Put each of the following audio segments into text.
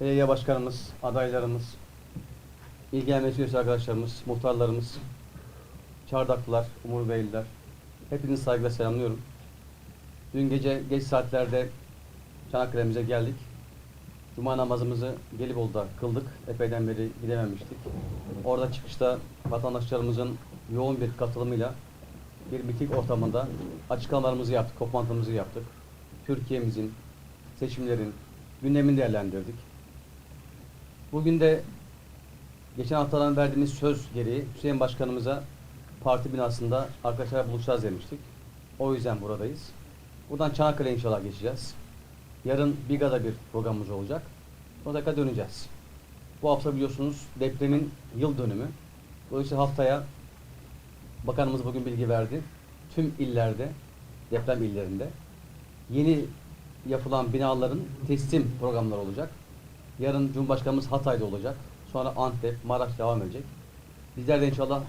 belediye başkanımız, adaylarımız, ilgilenen meclis arkadaşlarımız, muhtarlarımız, Çardaklılar, Umur Beyliler, hepinizi saygıyla selamlıyorum. Dün gece geç saatlerde Çanakkale'mize geldik. Cuma namazımızı Gelibolu'da kıldık. Epeyden beri gidememiştik. Orada çıkışta vatandaşlarımızın yoğun bir katılımıyla bir miting ortamında açıklamalarımızı yaptık, toplantımızı yaptık. Türkiye'mizin, seçimlerin gündemini değerlendirdik. Bugün de geçen haftadan verdiğimiz söz gereği Hüseyin Başkanımıza parti binasında arkadaşlar buluşacağız demiştik. O yüzden buradayız. Buradan Çanakkale inşallah geçeceğiz. Yarın Biga'da bir programımız olacak. Sonra tekrar döneceğiz. Bu hafta biliyorsunuz depremin yıl dönümü. Dolayısıyla haftaya Bakanımız bugün bilgi verdi. Tüm illerde, deprem illerinde yeni yapılan binaların teslim programları olacak. Yarın Cumhurbaşkanımız Hatay'da olacak. Sonra Antep, Maraş devam edecek. Bizler de inşallah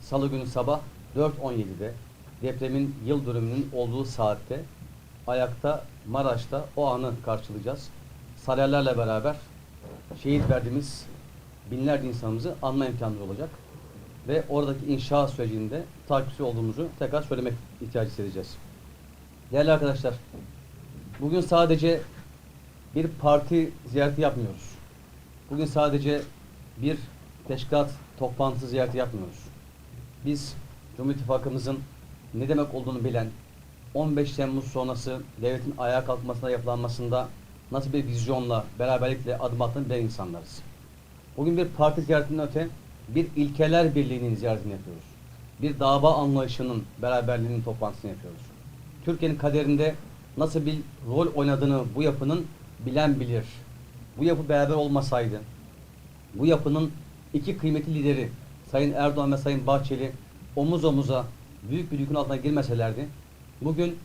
Salı günü sabah 4.17'de depremin yıl dönümünün olduğu saatte ayakta Maraş'ta o anı karşılayacağız. Saraylarla beraber şehit verdiğimiz binlerce insanımızı anma imkanımız olacak ve oradaki inşaat sürecinde takipçi olduğumuzu tekrar söylemek ihtiyacı hissedeceğiz. Değerli arkadaşlar, bugün sadece bir parti ziyareti yapmıyoruz. Bugün sadece bir teşkilat toplantısı ziyareti yapmıyoruz. Biz Cumhur İttifakımızın ne demek olduğunu bilen, 15 Temmuz sonrası devletin ayağa kalkmasına yapılanmasında nasıl bir vizyonla, beraberlikle adım attığını bilen insanlarız. Bugün bir parti ziyaretinden öte bir ilkeler birliğinin ziyaretini yapıyoruz. Bir dava anlayışının beraberliğinin toplantısını yapıyoruz. Türkiye'nin kaderinde nasıl bir rol oynadığını bu yapının bilen bilir. Bu yapı beraber olmasaydı, bu yapının iki kıymetli lideri Sayın Erdoğan ve Sayın Bahçeli omuz omuza büyük bir yükün altına girmeselerdi, bugün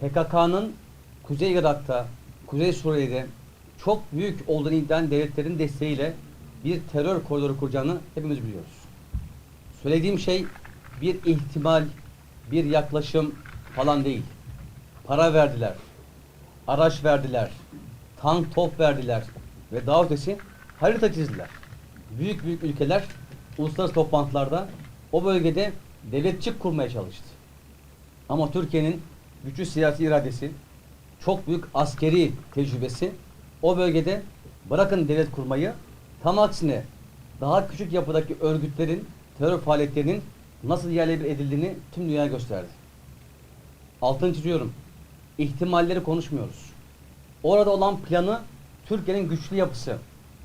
PKK'nın Kuzey Irak'ta, Kuzey Suriye'de çok büyük olduğunu iddia devletlerin desteğiyle bir terör koridoru kuracağını hepimiz biliyoruz. Söylediğim şey bir ihtimal, bir yaklaşım falan değil. Para verdiler, araç verdiler, tank top verdiler ve daha ötesi harita çizdiler. Büyük büyük ülkeler uluslararası toplantılarda o bölgede devletçik kurmaya çalıştı. Ama Türkiye'nin güçlü siyasi iradesi, çok büyük askeri tecrübesi o bölgede bırakın devlet kurmayı tam aksine daha küçük yapıdaki örgütlerin terör faaliyetlerinin nasıl yerle bir edildiğini tüm dünyaya gösterdi. Altını çiziyorum. İhtimalleri konuşmuyoruz. Orada olan planı Türkiye'nin güçlü yapısı,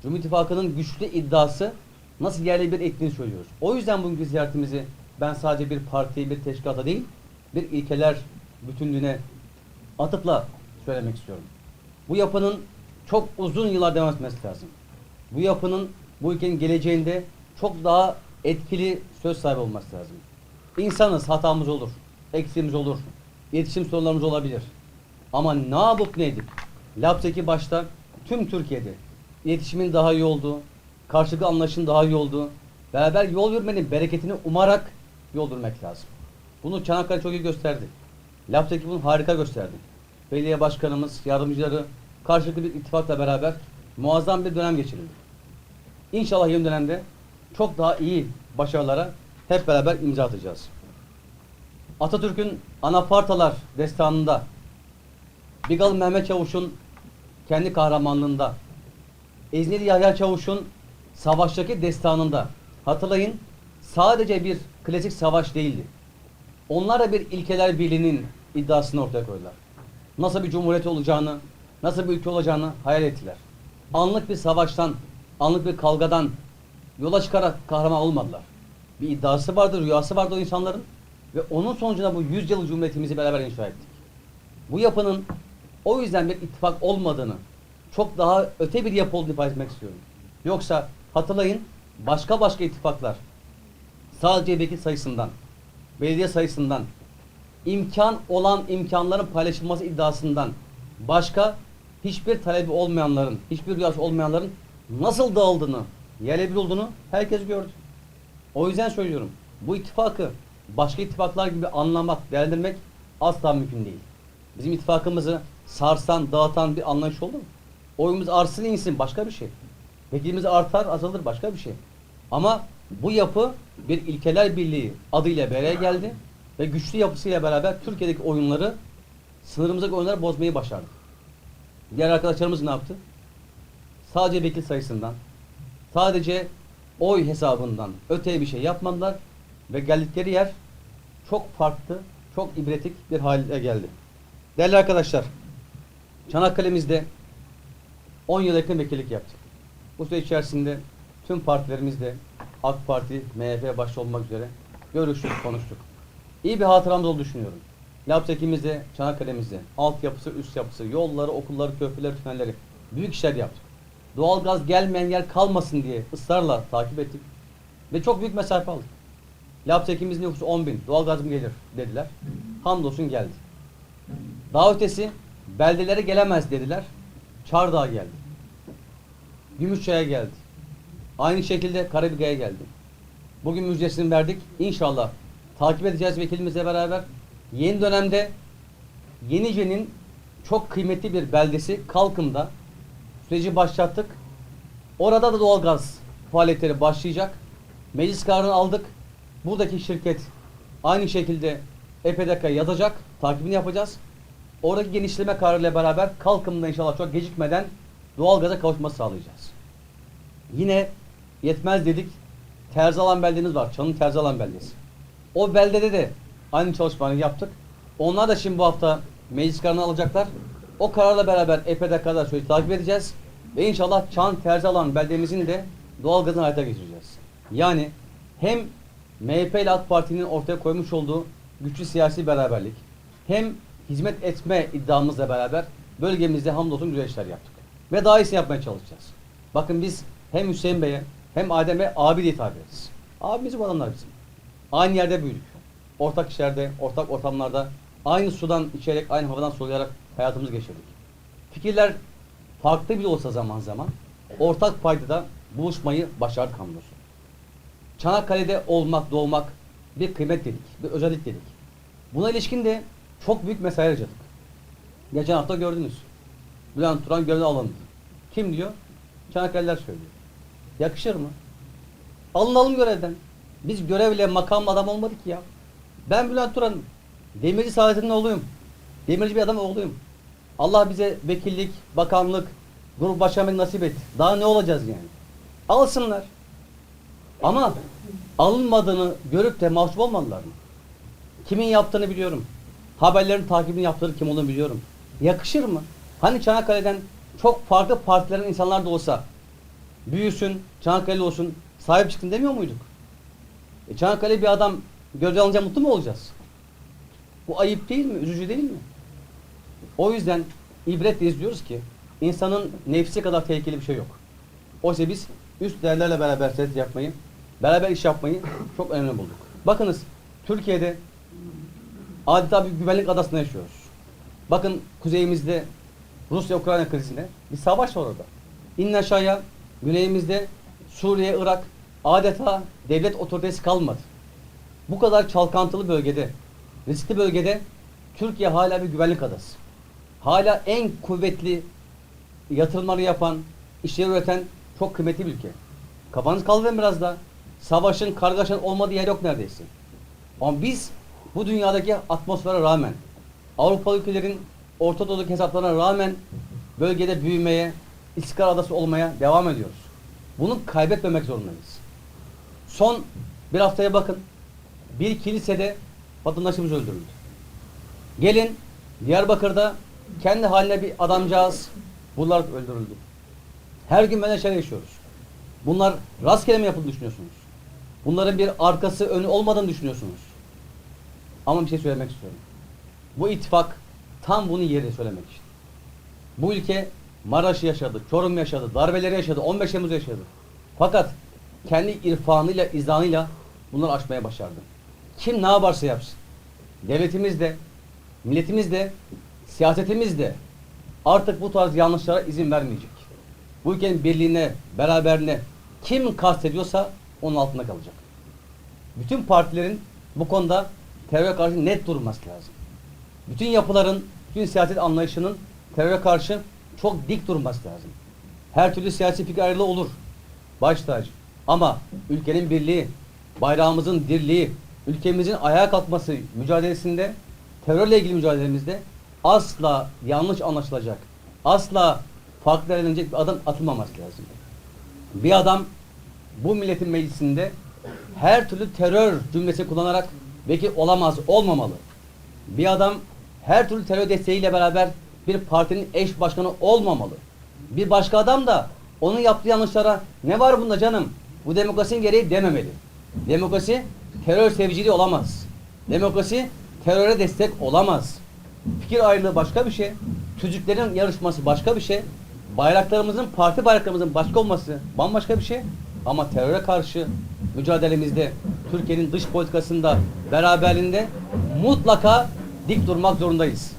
Cumhur İttifakı'nın güçlü iddiası nasıl yerle bir ettiğini söylüyoruz. O yüzden bugünkü ziyaretimizi ben sadece bir partiye, bir teşkilata değil, bir ilkeler bütünlüğüne atıfla söylemek istiyorum. Bu yapının çok uzun yıllar devam etmesi lazım. Bu yapının bu ülkenin geleceğinde çok daha etkili söz sahibi olması lazım. İnsanız, hatamız olur, eksiğimiz olur, iletişim sorunlarımız olabilir. Ama ne yapıp ne edip, Lapseki başta tüm Türkiye'de iletişimin daha iyi olduğu, karşılıklı anlaşın daha iyi olduğu, beraber yol yürümenin bereketini umarak yol yürümek lazım. Bunu Çanakkale çok iyi gösterdi. Lapseki bunu harika gösterdi. Belediye başkanımız, yardımcıları karşılıklı bir ittifakla beraber muazzam bir dönem geçirildi. İnşallah yeni dönemde çok daha iyi başarılara hep beraber imza atacağız. Atatürk'ün Anafartalar destanında Bigalı Mehmet Çavuş'un kendi kahramanlığında İzmir Yahya Çavuş'un savaştaki destanında hatırlayın sadece bir klasik savaş değildi. Onlar da bir ilkeler birliğinin iddiasını ortaya koydular. Nasıl bir cumhuriyet olacağını, nasıl bir ülke olacağını hayal ettiler. Anlık bir savaştan, anlık bir kavgadan yola çıkarak kahraman olmadılar. Bir iddiası vardı, rüyası vardı o insanların ve onun sonucunda bu 100 yıl cumhuriyetimizi beraber inşa ettik. Bu yapının o yüzden bir ittifak olmadığını, çok daha öte bir yapı olduğunu ifade etmek istiyorum. Yoksa hatırlayın başka başka ittifaklar sadece vekil sayısından, belediye sayısından, imkan olan imkanların paylaşılması iddiasından başka hiçbir talebi olmayanların, hiçbir rüyası olmayanların nasıl dağıldığını, yerle bir olduğunu herkes gördü. O yüzden söylüyorum. Bu ittifakı başka ittifaklar gibi anlamak, değerlendirmek asla mümkün değil. Bizim ittifakımızı sarsan, dağıtan bir anlayış oldu mu? Oyumuz artsın insin başka bir şey. Vekilimiz artar azalır başka bir şey. Ama bu yapı bir ilkeler birliği adıyla bir geldi ve güçlü yapısıyla beraber Türkiye'deki oyunları sınırımızdaki oyunları bozmayı başardı. Diğer arkadaşlarımız ne yaptı? Sadece vekil sayısından, sadece oy hesabından öteye bir şey yapmadılar ve geldikleri yer çok farklı, çok ibretik bir hale geldi. Değerli arkadaşlar, Çanakkale'mizde 10 yıl yakın vekillik yaptık. Bu süre içerisinde tüm partilerimizle AK Parti, MHP başta olmak üzere görüştük, konuştuk. İyi bir hatıramız olduğunu düşünüyorum. Lapsekimizde, Çanakkale'mizde altyapısı, üst yapısı, yolları, okulları, köprüleri, tünelleri büyük işler yaptık. Doğalgaz gelmeyen yer kalmasın diye ısrarla takip ettik. Ve çok büyük mesafe aldık. Lapsekimizin nüfusu 10 bin, doğalgaz mı gelir dediler. Hamdolsun geldi. Daha ötesi beldelere gelemez dediler. Çardağ'a geldi. Gümüşçay'a geldi. Aynı şekilde Karabük'e geldi. Bugün müjdesini verdik. İnşallah takip edeceğiz vekilimizle beraber. Yeni dönemde Yenice'nin çok kıymetli bir beldesi Kalkım'da süreci başlattık. Orada da doğalgaz faaliyetleri başlayacak. Meclis kararını aldık. Buradaki şirket aynı şekilde EPDK yazacak. Takibini yapacağız. Oradaki genişleme kararıyla beraber Kalkım'da inşallah çok gecikmeden doğalgaza kavuşması sağlayacağız. Yine yetmez dedik. Terzalan beldemiz var. Çan'ın Terzalan beldesi. O beldede de aynı çalışmayı yaptık. Onlar da şimdi bu hafta meclis kararını alacaklar. O kararla beraber EPDK'da şöyle takip edeceğiz. Ve inşallah Çan Terzalan beldemizin de doğalgazını hayata geçireceğiz. Yani hem MHP ile AK Parti'nin ortaya koymuş olduğu güçlü siyasi beraberlik hem hizmet etme iddiamızla beraber bölgemizde hamdolsun güzel işler yaptık. Ve daha iyisini yapmaya çalışacağız. Bakın biz hem Hüseyin Bey'e hem Adem'e abi diye tabir ederiz. Abimiz bu adamlar bizim. Aynı yerde büyüdük. Ortak işlerde, ortak ortamlarda aynı sudan içerek, aynı havadan soluyarak hayatımızı geçirdik. Fikirler farklı bile olsa zaman zaman ortak paydada buluşmayı başardık hamdolsun. Çanakkale'de olmak, doğmak bir kıymet dedik, bir özellik dedik. Buna ilişkin de çok büyük mesai harcadık. Geçen hafta gördünüz. Bülent Turan görevden alındı. Kim diyor? Çanakkale'ler söylüyor. Yakışır mı? Alınalım görevden. Biz görevle makam adam olmadık ya. Ben Bülent Turan Demirci Saadet'in oğluyum. Demirci bir adam oğluyum. Allah bize vekillik, bakanlık, grup başkanlık nasip et. Daha ne olacağız yani? Alsınlar. Ama alınmadığını görüp de mahcup olmadılar mı? Kimin yaptığını biliyorum. Haberlerin takibini yaptığını kim olduğunu biliyorum. Yakışır mı? Hani Çanakkale'den çok farklı partilerin insanlar da olsa büyüsün, Çanakkale olsun, sahip çıkın demiyor muyduk? E Çanakkale bir adam gözle alınca mutlu mu olacağız? Bu ayıp değil mi? Üzücü değil mi? O yüzden ibretle izliyoruz ki insanın nefsi kadar tehlikeli bir şey yok. Oysa biz üst değerlerle beraber siyaset yapmayı, beraber iş yapmayı çok önemli bulduk. Bakınız Türkiye'de adeta bir güvenlik adasında yaşıyoruz. Bakın kuzeyimizde Rusya-Ukrayna krizine bir savaş var orada. İnin aşağıya güneyimizde Suriye, Irak adeta devlet otoritesi kalmadı. Bu kadar çalkantılı bölgede, riskli bölgede Türkiye hala bir güvenlik adası. Hala en kuvvetli yatırımları yapan, işleri üreten çok kıymetli bir ülke. Kafanız kaldırın biraz da. Savaşın, kargaşanın olmadığı yer yok neredeyse. Ama biz bu dünyadaki atmosfere rağmen, Avrupalı ülkelerin Orta Doğu'daki hesaplarına rağmen bölgede büyümeye, istikrar adası olmaya devam ediyoruz. Bunu kaybetmemek zorundayız. Son bir haftaya bakın. Bir kilisede vatandaşımız öldürüldü. Gelin Diyarbakır'da kendi haline bir adamcağız bunlar öldürüldü. Her gün böyle şeyler yaşıyoruz. Bunlar rastgele mi yapıldığını düşünüyorsunuz? Bunların bir arkası önü olmadığını düşünüyorsunuz. Ama bir şey söylemek istiyorum. Bu ittifak tam bunun yeri söylemek için. Bu ülke Maraş'ı yaşadı, Çorum yaşadı, darbeleri yaşadı, 15 Temmuz yaşadı. Fakat kendi irfanıyla, izanıyla bunları aşmaya başardı. Kim ne yaparsa yapsın. Devletimiz de, milletimiz de, siyasetimiz de artık bu tarz yanlışlara izin vermeyecek. Bu ülkenin birliğine, beraberliğine kim kastediyorsa onun altında kalacak. Bütün partilerin bu konuda teröre karşı net durması lazım. Bütün yapıların, bütün siyaset anlayışının teröre karşı çok dik durması lazım. Her türlü siyasi fikir ayrılığı olur. Baş tacı. Ama ülkenin birliği, bayrağımızın dirliği, ülkemizin ayağa kalkması mücadelesinde, terörle ilgili mücadelemizde asla yanlış anlaşılacak, asla farklı değerlenecek bir adım atılmaması lazım. Bir adam bu milletin meclisinde her türlü terör cümlesi kullanarak vekil olamaz, olmamalı. Bir adam her türlü terör desteğiyle beraber bir partinin eş başkanı olmamalı. Bir başka adam da onun yaptığı yanlışlara ne var bunda canım? Bu demokrasinin gereği dememeli. Demokrasi terör seviciliği olamaz. Demokrasi teröre destek olamaz. Fikir ayrılığı başka bir şey. Çocukların yarışması başka bir şey. Bayraklarımızın, parti bayraklarımızın başka olması bambaşka bir şey. Ama teröre karşı mücadelemizde, Türkiye'nin dış politikasında, beraberliğinde mutlaka dik durmak zorundayız.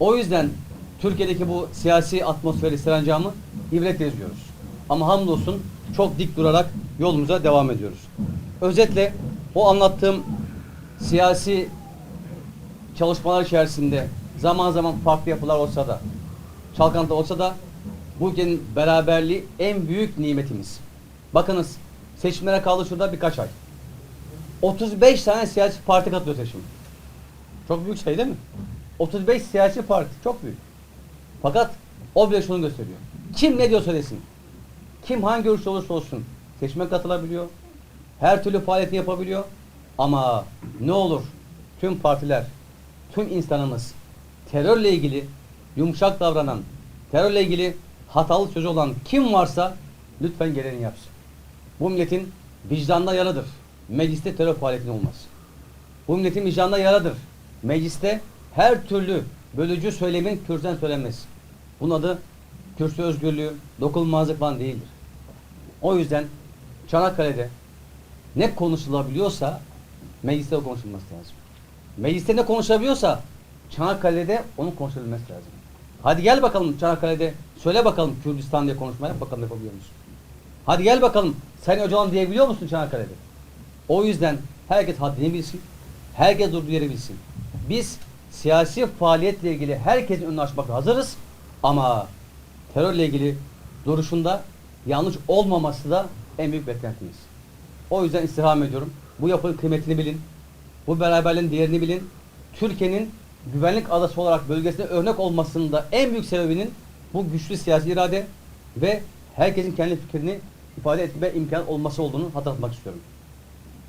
O yüzden Türkiye'deki bu siyasi atmosferi serencamı ibretle izliyoruz. Ama hamdolsun çok dik durarak yolumuza devam ediyoruz. Özetle o anlattığım siyasi çalışmalar içerisinde zaman zaman farklı yapılar olsa da, çalkantı olsa da bu ülkenin beraberliği en büyük nimetimiz. Bakınız seçimlere kaldı şurada birkaç ay. 35 tane siyasi parti katılıyor seçime. Çok büyük şey değil mi? 35 siyasi parti çok büyük. Fakat o bile şunu gösteriyor. Kim ne diyor söylesin. Kim hangi görüşte olursa olsun seçime katılabiliyor. Her türlü faaliyeti yapabiliyor. Ama ne olur tüm partiler, tüm insanımız terörle ilgili yumuşak davranan, terörle ilgili hatalı sözü olan kim varsa lütfen gereğini yapsın. Bu milletin vicdanında yaradır. Mecliste terör faaliyetinin olmaz. Bu milletin vicdanında yaradır. Mecliste her türlü bölücü söylemin kürsüden söylenmez. Bunun adı kürsü özgürlüğü, dokunulmazlık falan değildir. O yüzden Çanakkale'de ne konuşulabiliyorsa mecliste o konuşulması lazım. Mecliste ne konuşabiliyorsa Çanakkale'de onun konuşulabilmesi lazım. Hadi gel bakalım Çanakkale'de söyle bakalım Kürdistan diye konuşma yap bakalım yapabiliyor musun? Hadi gel bakalım Sayın Öcalan diyebiliyor musun Çanakkale'de? O yüzden herkes haddini bilsin. Herkes durduğu yeri bilsin. Biz siyasi faaliyetle ilgili herkesin önünü açmakla hazırız. Ama terörle ilgili duruşunda yanlış olmaması da en büyük beklentimiz. O yüzden istirham ediyorum. Bu yapının kıymetini bilin. Bu beraberliğin değerini bilin. Türkiye'nin güvenlik adası olarak bölgesine örnek olmasının da en büyük sebebinin bu güçlü siyasi irade ve herkesin kendi fikrini ifade etme imkan olması olduğunu hatırlatmak istiyorum.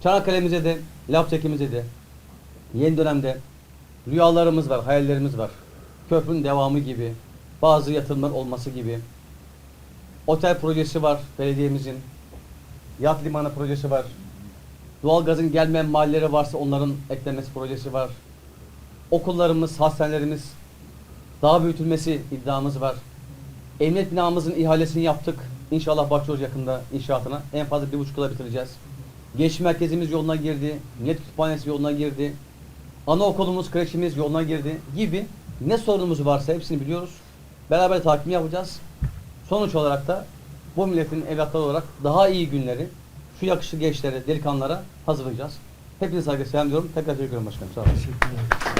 Çanakkale'mize de, Lapseki'mize de yeni dönemde rüyalarımız var, hayallerimiz var. Köprünün devamı gibi, bazı yatırımlar olması gibi. Otel projesi var belediyemizin. Yat limanı projesi var. Doğalgazın gelmeyen mahalleleri varsa onların eklenmesi projesi var. Okullarımız, hastanelerimiz daha büyütülmesi iddiamız var. Emniyet binamızın ihalesini yaptık. İnşallah başlıyoruz yakında inşaatına. En fazla bir buçuk yıla bitireceğiz. Geçiş merkezimiz yoluna girdi. Millet kütüphanesi yoluna girdi. Anaokulumuz, kreşimiz yoluna girdi gibi ne sorunumuz varsa hepsini biliyoruz. Beraber takip yapacağız. Sonuç olarak da bu milletin evlatları olarak daha iyi günleri şu yakışıklı gençlere, delikanlılara hazırlayacağız. Hepinize saygı selam diyorum. Tekrar teşekkür ederim başkanım. Sağ olun. Teşekkür ederim.